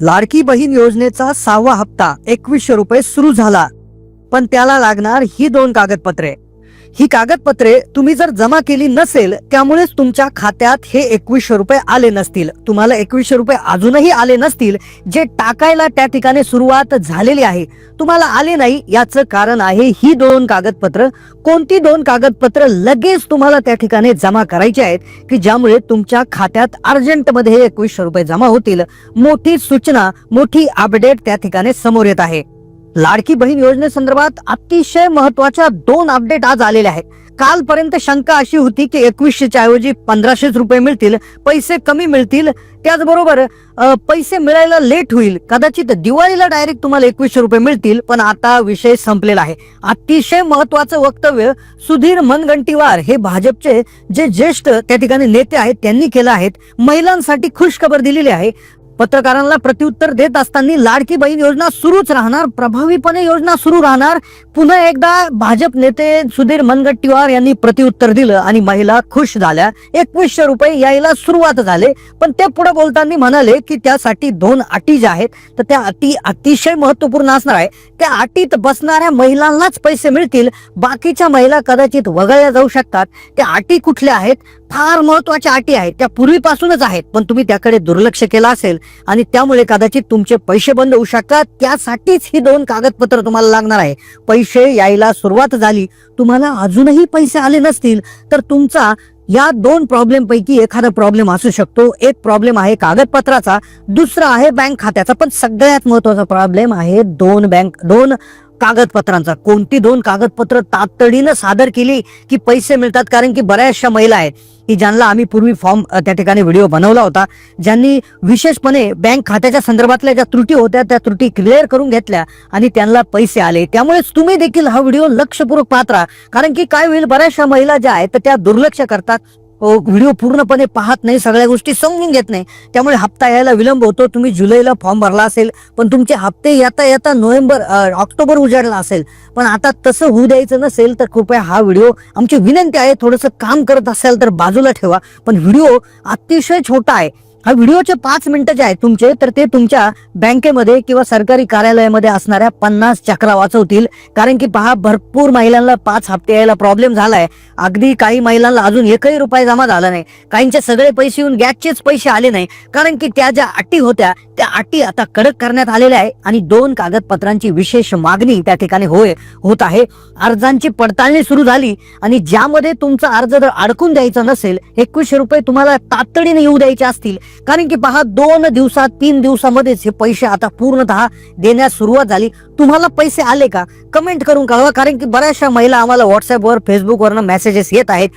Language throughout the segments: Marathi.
लाडकी बहीण योजनेचा सहावा हप्ता एकवीसशे रुपये सुरू झाला. पण त्याला लागणार ही दोन कागदपत्रे. ही कागदपत्रे तुम्ही जर जमा केली नसेल त्यामुळेच तुमच्या खात्यात हे एकवीसशे रुपये आले नसतील. तुम्हाला एकवीसशे रुपये अजूनही आले नसतील जे टाकायला त्या ठिकाणी सुरुवात झालेली आहे. तुम्हाला आले नाही याचं कारण आहे ही दोन कागदपत्र. कोणती दोन कागदपत्र लगेच तुम्हाला त्या ठिकाणी जमा करायची आहेत की ज्यामुळे तुमच्या खात्यात अर्जंटमध्ये हे एकवीसशे रुपये जमा होतील? मोठी सूचना मोठी अपडेट त्या ठिकाणी समोर येत आहे. लाडकी बहीण योजनेसंदर्भात अतिशय महत्त्वाच्या दोन अपडेट आज आलेल्या आहेत. कालपर्यंत शंका अशी होती की एकवीसशेच्या ऐवजी पंधराशेच रुपये मिळतील पैसे कमी मिळतील. त्याचबरोबर पैसे मिळायला लेट होईल. कदाचित दिवाळीला डायरेक्ट तुम्हाला एकवीसशे रुपये मिळतील पण आता विषय संपलेला आहे. अतिशय महत्वाचं वक्तव्य सुधीर मनगंटीवार हे भाजपचे जे ज्येष्ठ त्या ठिकाणी नेते आहेत त्यांनी केलं आहेत. महिलांसाठी खुशखबर दिलेली आहे. पत्रकारांना प्रत्युत्तर देत असताना लाडकी बहीण योजना सुरूच राहणार प्रभावीपणे योजना सुरू राहणार. पुन्हा एकदा भाजप नेते सुधीर मनगट्टीवार यांनी प्रत्युत्तर दिलं आणि महिला खुश झाल्या. एकवीसशे रुपये यायला सुरुवात झाले. पण ते पुढे बोलताना म्हणाले की त्यासाठी दोन अटी ज्या आहेत तर त्या अटी अतिशय महत्त्वपूर्ण असणार आहे. त्या अटीत बसणाऱ्या महिलांनाच पैसे मिळतील. बाकीच्या महिला कदाचित वगळल्या जाऊ शकतात. त्या अटी कुठल्या आहेत? फार महत्त्वाच्या अटी आहेत. त्या पूर्वीपासूनच आहेत. पण तुम्ही त्याकडे दुर्लक्ष केलं असेल आणि त्यामुळे कदाचित तुमचे पैसे बंद होऊ शकतात. त्यासाठीच ही दोन कागदपत्र तुम्हाला लागणार आहे. पैसे यायला सुरुवात झाली. तुम्हाला अजूनही पैसे आले नसतील तर तुमचा या दोन प्रॉब्लेम पैकी एखादा प्रॉब्लेम असू शकतो. एक प्रॉब्लेम आहे कागदपत्राचा दुसरा आहे बँक खात्याचा. पण सगळ्यात महत्त्वाचा प्रॉब्लेम आहे दोन बँक दोन कागदपत्रांचा. कोणती दोन कागदपत्र तातडीनं सादर केली की पैसे मिळतात? कारण की बऱ्याचशा महिला आहेत. की ज्यांना आम्ही पूर्वी फॉर्म त्या ठिकाणी व्हिडिओ बनवला होता. ज्यांनी विशेषपणे बँक खात्याच्या संदर्भातल्या ज्या त्रुटी होत्या त्या त्रुटी क्लिअर करून घेतल्या आणि त्यांना पैसे आले. त्यामुळेच तुम्ही देखील हा व्हिडिओ लक्षपूर्वक पाहत राहा. कारण की काय होईल बऱ्याचशा महिला ज्या आहेत त्या दुर्लक्ष करतात. हो, व्हिडिओ पूर्णपणे पाहत नाही सगळ्या गोष्टी समजून घेत नाही. त्यामुळे हप्ता यायला विलंब होतो. तुम्ही जुलैला फॉर्म भरला असेल पण तुमचे हप्ते येता येता नोव्हेंबर ऑक्टोबर उजाडला असेल. पण आता तसं होऊ द्यायचं नसेल तर कृपया हा व्हिडिओ आमची विनंती आहे थोडंसं काम करत असाल तर बाजूला ठेवा. पण व्हिडिओ अतिशय छोटा आहे. हा व्हिडिओचे पाच मिनिटं जे आहेत तुमचे तर ते तुमच्या बँकेमध्ये किंवा सरकारी कार्यालयामध्ये असणाऱ्या पन्नास चक्रा वाचवतील. कारण की पहा भरपूर महिलांना पाच हप्ते यायला प्रॉब्लेम झालाय. अगदी काही महिलांना अजून एकही रुपये जमा झाला नाही. काहींचे सगळे पैसे येऊन गॅसचेच पैसे आले नाही. कारण की त्या ज्या अटी होत्या त्या अटी आता कडक करण्यात आलेल्या आहे आणि दोन कागदपत्रांची विशेष मागणी त्या ठिकाणी होय होत आहे. अर्जांची पडताळणी सुरू झाली आणि ज्यामध्ये तुमचा अर्ज जर अडकून द्यायचा नसेल एकवीसशे रुपये तुम्हाला तातडीने येऊ द्यायचे असतील. कारण की पहा दोन दिवसात तीन दिवसामध्येच हे पैसे आता पूर्णतः देण्यास सुरुवात झाली. तुम्हाला पैसे आले का? कमेंट करून कळवा कारण की बऱ्याचशा महिला आम्हाला व्हॉट्सअपवर फेसबुकवरनं मेसेजेस येत आहेत.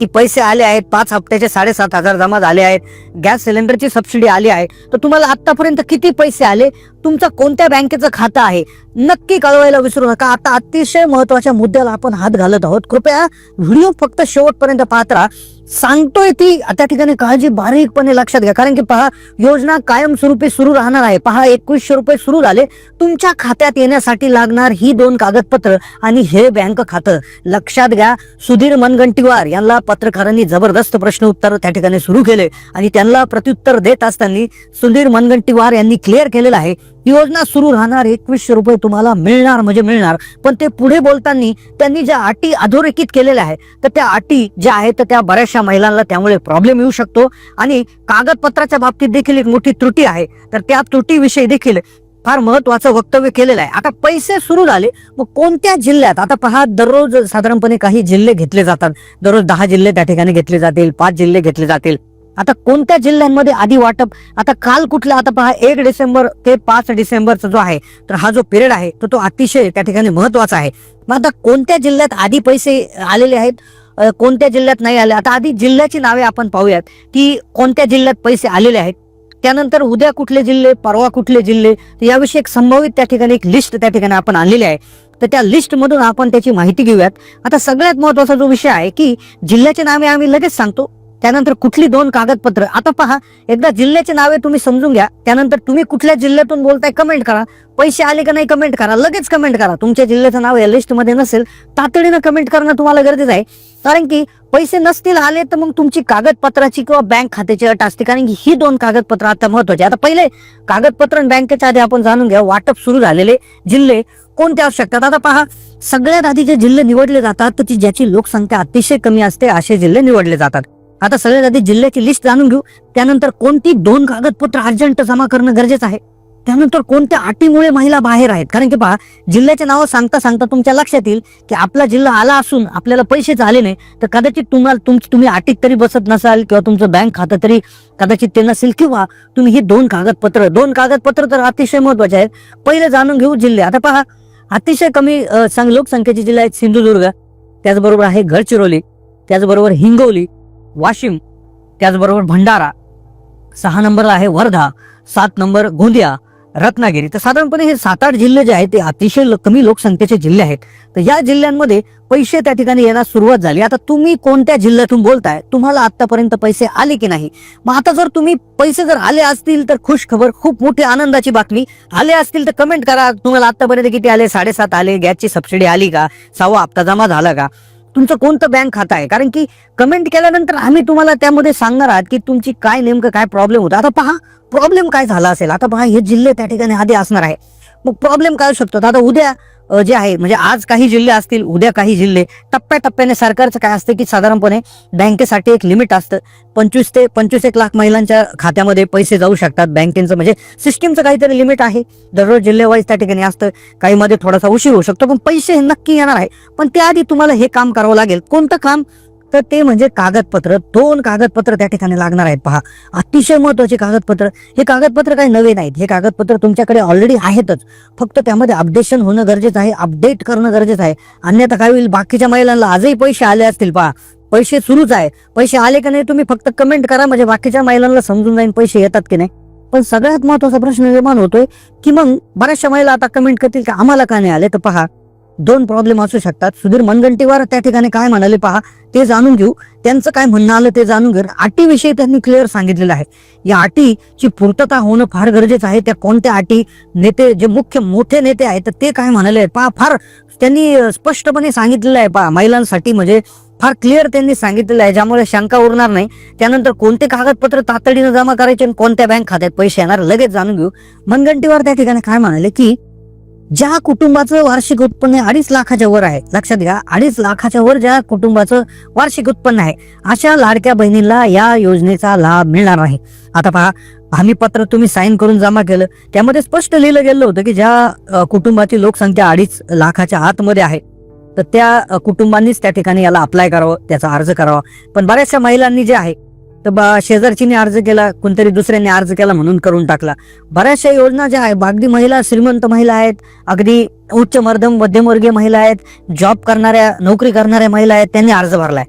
की पैसे आले आहेत पाच हप्त्याचे साडेसात हजार जमा झाले आहेत गॅस सिलेंडरची सबसिडी आली आहे. तर तुम्हाला आतापर्यंत किती पैसे आले? तुमचं कोणत्या बँकेचं खातं आहे? नक्की कळवायला विसरू नका. आता अतिशय महत्त्वाच्या मुद्द्याला आपण हात घालत आहोत. कृपया व्हिडिओ फक्त शेवटपर्यंत पाहत राहा. सांगतोय ती. त्या ठिकाणी काळजी बारीकपणे लक्षात घ्या. कारण की पहा योजना कायमस्वरूपी सुरू राहणार आहे. पहा एकवीसशे रुपये सुरू झाले. तुमच्या खात्यात येण्यासाठी लागणार ही दोन कागदपत्र आणि हे बँक खातं. लक्षात घ्या सुधीर मनगंटीवार यांना पत्रकारांनी जबरदस्त प्रश्न उत्तर त्या ठिकाणी सुरू केले. आणि त्यांना प्रत्युत्तर देत असताना सुधीर मनगंटीवार यांनी क्लिअर केलेलं आहे. योजना सुरू राहणार एकवीसशे रुपये तुम्हाला मिळणार म्हणजे मिळणार. पण ते पुढे बोलताना त्यांनी ज्या अटी अधोरेखित केलेल्या आहेत तर त्या अटी ज्या आहेत तर त्या बऱ्याचशा महिलांना त्यामुळे प्रॉब्लेम येऊ शकतो. आणि कागदपत्राच्या बाबतीत देखील एक मोठी त्रुटी आहे. तर त्या त्रुटीविषयी देखील फार महत्वाचं वक्तव्य केलेलं आहे. आता पैसे सुरू झाले मग कोणत्या जिल्ह्यात? आता पहा दररोज साधारणपणे काही जिल्हे घेतले जातात. दररोज दहा जिल्हे त्या ठिकाणी घेतले जातील पाच जिल्हे घेतले जातील. आता कोणत्या जिल्ह्यांमध्ये आधी वाटप? आता काल कुठला? आता पहा एक डिसेंबर ते पाच डिसेंबरचा जो आहे तर हा जो पिरियड आहे तर तो अतिशय त्या ठिकाणी महत्त्वाचा आहे. मग आता कोणत्या जिल्ह्यात आधी पैसे आलेले आहेत? कोणत्या जिल्ह्यात नाही आले? आता आधी जिल्ह्याची नावे आपण पाहूयात की कोणत्या जिल्ह्यात पैसे आलेले आहेत? त्यानंतर उद्या कुठले जिल्हे परवा कुठले जिल्हे? याविषयी एक संभावित त्या ठिकाणी एक लिस्ट त्या ठिकाणी आपण आणलेली आहे. तर त्या लिस्ट मधून आपण त्याची माहिती घेऊयात. आता सगळ्यात महत्त्वाचा जो विषय आहे की जिल्ह्याचे नावे आम्ही लगेच सांगतो. त्यानंतर कुठली दोन कागदपत्र? आता पहा एकदा जिल्ह्याचे नावे तुम्ही समजून घ्या. त्यानंतर तुम्ही कुठल्या जिल्ह्यातून बोलताय कमेंट करा. पैसे आले का नाही कमेंट करा. लगेच कमेंट करा. तुमच्या जिल्ह्याचं नाव या लिस्टमध्ये नसेल तातडीनं कमेंट करणं तुम्हाला गरजेचं आहे. कारण की पैसे नसतील आले तर मग तुमची कागदपत्राची किंवा बँक खात्याची अट असते. कारण की ही दोन कागदपत्र आता महत्वाची आता पहिले कागदपत्र बँकेच्या आधी आपण जाणून घ्या वाटप सुरू झालेले जिल्हे कोणते असू शकतात? आता पहा सगळ्यात आधी जे जिल्हे निवडले जातात तर ती ज्याची लोकसंख्या अतिशय कमी असते असे जिल्हे निवडले जातात. आता सगळ्यात आधी जिल्ह्याची लिस्ट जाणून घेऊ. त्यानंतर कोणती दोन कागदपत्र अर्जंट जमा करणं गरजेचं आहे? त्यानंतर कोणत्या अटीमुळे महिला बाहेर आहेत? कारण की पहा जिल्ह्याचे नाव सांगता सांगता तुमच्या लक्षात येईल की आपला जिल्हा आला असून आपल्याला पैसेच आले नाही तर कदाचित तुम्हाला तुमची तुम्ही अटीत तरी बसत नसाल किंवा तुमचं बँक खातं तरी कदाचित ते नसेल किंवा तुम्ही ही दोन कागदपत्र दोन कागदपत्र तर अतिशय महत्त्वाचे आहेत. पहिले जाणून घेऊ जिल्हे. आता पहा अतिशय कमी सांग लोकसंख्येचे जिल्हे आहेत सिंधुदुर्ग त्याचबरोबर आहे गडचिरोली त्याचबरोबर हिंगोली वाशिम त्याचबरोबर भंडारा सहा नंबरला आहे वर्धा सात नंबर गोंदिया रत्नागिरी. तर साधारणपणे हे सात आठ जिल्हे जे आहेत ते अतिशय ल- कमी लोकसंख्येचे जिल्हे आहेत. तर या जिल्ह्यांमध्ये पैसे त्या ठिकाणी येण्यास सुरुवात झाली. आता तुम्ही कोणत्या जिल्ह्यातून बोलताय? तुम्हाला आतापर्यंत पैसे आले की नाही? मग आता जर तुम्ही पैसे जर आले असतील तर खुश खबर खूप मोठी आनंदाची बातमी. आले असतील तर कमेंट करा. तुम्हाला आतापर्यंत किती आले? साडेसात आले. गॅसची सबसिडी आली का? सहावा हप्ता जमा झाला का? तुमचं कोणतं बँक खातं आहे? कारण की कमेंट केल्यानंतर आम्ही तुम्हाला त्यामध्ये सांगणार आहात की तुमची काय नेमकं काय प्रॉब्लेम होता. आता पहा प्रॉब्लेम काय झाला असेल? आता पहा हे जिल्हे त्या ठिकाणी आधी असणार आहे. मग प्रॉब्लेम काय शकतो? आता उद्या जे आहे म्हणजे आज काही जिल्हे असतील उद्या काही जिल्हे टप्प्याटप्प्याने सरकारचं काय असतं की साधारणपणे बँकेसाठी एक लिमिट असतं. पंचवीस ते पंचवीस एक लाख महिलांच्या खात्यामध्ये पैसे जाऊ शकतात बँकेचं म्हणजे सिस्टीमचं काहीतरी लिमिट आहे. दररोज जिल्हेवाईज त्या ठिकाणी असतं. काही मध्ये थोडासा उशीर होऊ शकतो पण पैसे हे नक्की येणार आहे. पण त्याआधी तुम्हाला हे काम करावं लागेल. कोणतं काम? तर ते म्हणजे कागदपत्र. दोन कागदपत्र त्या ठिकाणी लागणार आहेत पहा. अतिशय महत्त्वाचे कागदपत्र. हे कागदपत्र काही नवे नाहीत. हे कागदपत्र तुमच्याकडे ऑलरेडी आहेतच. फक्त त्यामध्ये अपडेशन होणं गरजेचं आहे अपडेट करणं गरजेचं आहे. अन्यथा काय होईल? बाकीच्या महिलांना आजही पैसे आले असतील पहा. पैसे सुरूच आहे. पैसे आले का नाही तुम्ही फक्त कमेंट करा. म्हणजे बाकीच्या महिलांना समजून जाईल पैसे येतात की नाही. पण सगळ्यात महत्त्वाचा प्रश्न निर्माण होतोय की मग बऱ्याचशा महिला आता कमेंट करतील की आम्हाला का नाही आले? तर पहा. दोन प्रॉब्लेम असू शकतात. सुधीर मनगंटीवार त्या ठिकाणी काय म्हणाले पहा ते जाणून घेऊ. त्यांचं काय म्हणणं आलं ते जाणून घेऊ अटीविषयी त्यांनी क्लिअर सांगितलेलं आहे. या अटीची पूर्तता होणं फार गरजेचं आहे. त्या कोणत्या अटी नेते जे मुख्य मोठे नेते आहेत तर ते काय म्हणाले आहेत पहा फार त्यांनी स्पष्टपणे सांगितलेलं आहे पहा महिलांसाठी म्हणजे फार क्लिअर त्यांनी सांगितलेलं आहे. ज्यामुळे शंका उरणार नाही. त्यानंतर कोणते कागदपत्र तातडीनं जमा करायचे आणि कोणत्या बँक खात्यात पैसे येणार लगेच जाणून घेऊ. मनगंटीवार त्या ठिकाणी काय म्हणाले की ज्या कुटुंबाचं वार्षिक उत्पन्न अडीच लाखाच्या वर आहे. लक्षात घ्या अडीच लाखाच्या वर ज्या कुटुंबाचं वार्षिक उत्पन्न आहे अशा लाडक्या बहिणींना या योजनेचा लाभ मिळणार नाही. आता पहा हमी पत्र तुम्ही साईन करून जमा केलं त्यामध्ये स्पष्ट लिहिलं गेलं होतं की ज्या कुटुंबाची लोकसंख्या अडीच लाखाच्या आतमध्ये आहे तर त्या कुटुंबांनीच त्या ठिकाणी याला अप्लाय करावं त्याचा अर्ज करावा. पण बऱ्याचशा महिलांनी जे आहे तर बा- शेजारचीने अर्ज केला कोणतरी दुसऱ्याने अर्ज केला म्हणून करून टाकला. बऱ्याचशा योजना ज्या आहेत अगदी महिला श्रीमंत महिला आहेत अगदी उच्च मध्यम मध्यमवर्गीय महिला आहेत जॉब करणाऱ्या नोकरी करणाऱ्या महिला आहेत त्यांनी अर्ज भरलाय.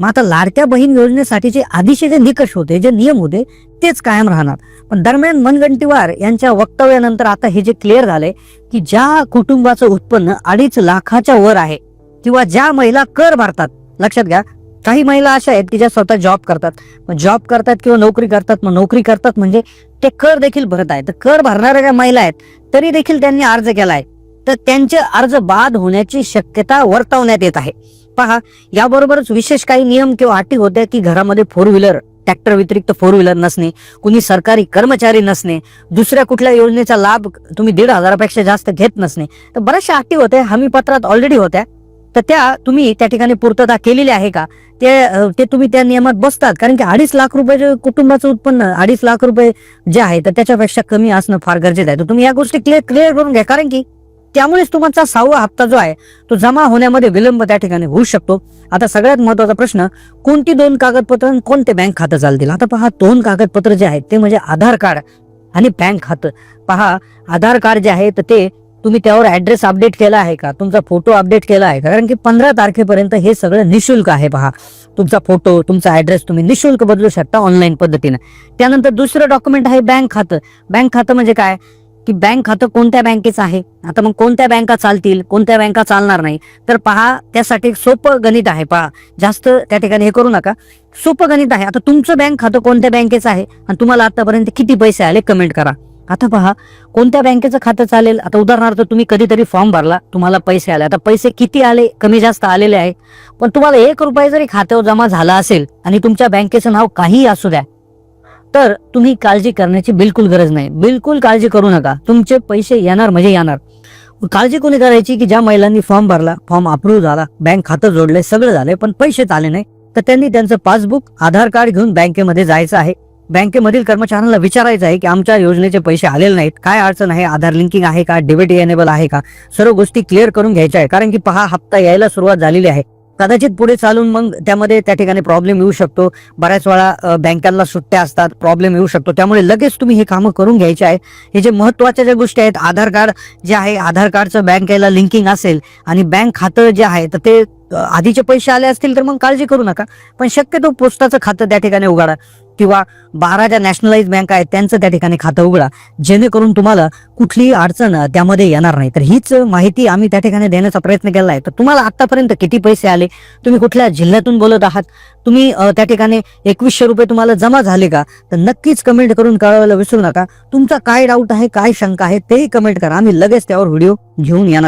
मग आता लाडक्या बहीण योजनेसाठीचे आधीचे जे निकष होते जे नियम होते तेच कायम राहणार. पण दरम्यान मनगंटीवार यांच्या वक्तव्यानंतर आता हे जे क्लिअर झाले की ज्या कुटुंबाचं उत्पन्न अडीच लाखाच्या वर आहे किंवा ज्या महिला कर भरतात लक्षात घ्या काही महिला अशा आहेत की ज्या स्वतः जॉब करतात. मग जॉब करतात किंवा नोकरी करतात मग नोकरी करतात म्हणजे ते कर देखील भरत आहेत. तर कर भरणाऱ्या ज्या महिला आहेत तरी देखील त्यांनी अर्ज केलाय. तर त्यांचे अर्ज बाद होण्याची शक्यता वर्तवण्यात येत आहे. पहा याबरोबरच विशेष काही नियम किंवा अटी होत्या की घरामध्ये फोर व्हीलर ट्रॅक्टर व्यतिरिक्त फोर व्हीलर नसणे कुणी सरकारी कर्मचारी नसणे दुसऱ्या कुठल्या योजनेचा लाभ तुम्ही दीड हजारापेक्षा जास्त घेत नसणे. तर बऱ्याचशा अटी होत्या हमी पत्रात ऑलरेडी होत्या. तर त्या तुम्ही त्या ठिकाणी पूर्तता केलेली आहे का? ते ते तुम्ही त्या नियमात बसतात. कारण की अडीच लाख रुपये कुटुंबाचं उत्पन्न अडीच लाख रुपये जे आहे तर त्याच्यापेक्षा कमी असणं फार गरजेचं आहे. तर तुम्ही या गोष्टी क्लिअर क्लिअर करून घ्या. कारण की त्यामुळेच तुमचा सहावा हप्ता जो आहे तो जमा होण्यामध्ये विलंब त्या ठिकाणी होऊ शकतो. आता सगळ्यात महत्त्वाचा प्रश्न कोणती दोन कागदपत्र आणि कोणते बँक खातं चालतील? आता पहा दोन कागदपत्र जे आहेत ते म्हणजे आधार कार्ड आणि बँक खातं. पहा आधार कार्ड जे आहे तर ते तुम्ही त्यावर ऍड्रेस अपडेट केला आहे का? तुमचा फोटो अपडेट केला आहे का? कारण की पंधरा तारखेपर्यंत हे सगळं निशुल्क आहे पहा. तुमचा फोटो तुमचा ऍड्रेस तुम्ही निशुल्क बदलू शकता ऑनलाईन पद्धतीने. त्यानंतर दुसरं डॉक्युमेंट आहे बँक खातं. बँक खातं म्हणजे काय? की बँक खातं कोणत्या बँकेचं आहे? आता मग कोणत्या बँका चालतील? कोणत्या बँका चालणार नाही? तर पहा त्यासाठी सोपं गणित आहे पहा. जास्त त्या ठिकाणी हे करू नका. सोपं गणित आहे. आता तुमचं बँक खातं कोणत्या बँकेचं आहे? आणि तुम्हाला आतापर्यंत किती पैसे आले? कमेंट करा. आता पहा कोणत्या बँकेचं खातं चालेल? आता उदाहरणार्थ तुम्ही कधीतरी फॉर्म भरला तुम्हाला पैसे आले. आता पैसे किती आले? कमी जास्त आलेले आहे. पण तुम्हाला एक रुपये जरी खात्यावर जमा झाला असेल आणि तुमच्या बँकेचं नाव काहीही असू द्या तर तुम्ही काळजी करण्याची बिलकुल गरज नाही. बिलकुल काळजी करू नका. तुमचे पैसे येणार म्हणजे येणार. काळजी कोणी करायची की ज्या महिलांनी फॉर्म भरला फॉर्म अप्रूव्ह झाला बँक खातं जोडले सगळं झालंय पण पैसेच आले नाही तर त्यांनी त्यांचं पासबुक आधार कार्ड घेऊन बँकेमध्ये जायचं आहे. बँकेमधील कर्मचाऱ्यांना विचारायचं आहे की आमच्या योजनेचे पैसे आलेले नाहीत. काय अडचण आहे? आधार लिंकिंग आहे का? डेबिट एनेबल आहे का? सर्व गोष्टी क्लिअर करून घ्यायच्या आहे कारण की पहा हप्ता यायला सुरुवात झालेली आहे. कदाचित पुढे चालून मग त्यामध्ये त्या ठिकाणी प्रॉब्लेम येऊ शकतो. बऱ्याच वेळा बँकांना सुट्ट्या असतात प्रॉब्लेम येऊ शकतो. त्यामुळे लगेच तुम्ही हे कामं करून घ्यायचे आहे हे जे महत्त्वाच्या ज्या गोष्टी आहेत आधार कार्ड जे आहे आधार कार्डचं बँकेला लिंकिंग असेल आणि बँक खातं जे आहे तर ते आधीचे पैसे आले असतील तर मग काळजी करू नका. पण शक्यतो पोस्टाचं खातं त्या ठिकाणी उघडा किंवा बारा ज्या नॅशनलाइज बँक आहेत त्यांचं त्या ठिकाणी खातं उघडा. जेणेकरून तुम्हाला कुठलीही अडचण त्यामध्ये येणार नाही. तर हीच माहिती आम्ही त्या ठिकाणी देण्याचा प्रयत्न केला आहे. तर तुम्हाला आतापर्यंत किती पैसे आले? तुम्ही कुठल्या जिल्ह्यातून बोलत आहात? तुम्ही त्या ठिकाणी एकवीसशे रुपये तुम्हाला जमा झाले का? तर नक्कीच कमेंट करून कळवायला विसरू नका. तुमचा काय डाऊट आहे काय शंका आहे तेही कमेंट करा. आम्ही लगेच त्यावर व्हिडिओ घेऊन येणार आहोत.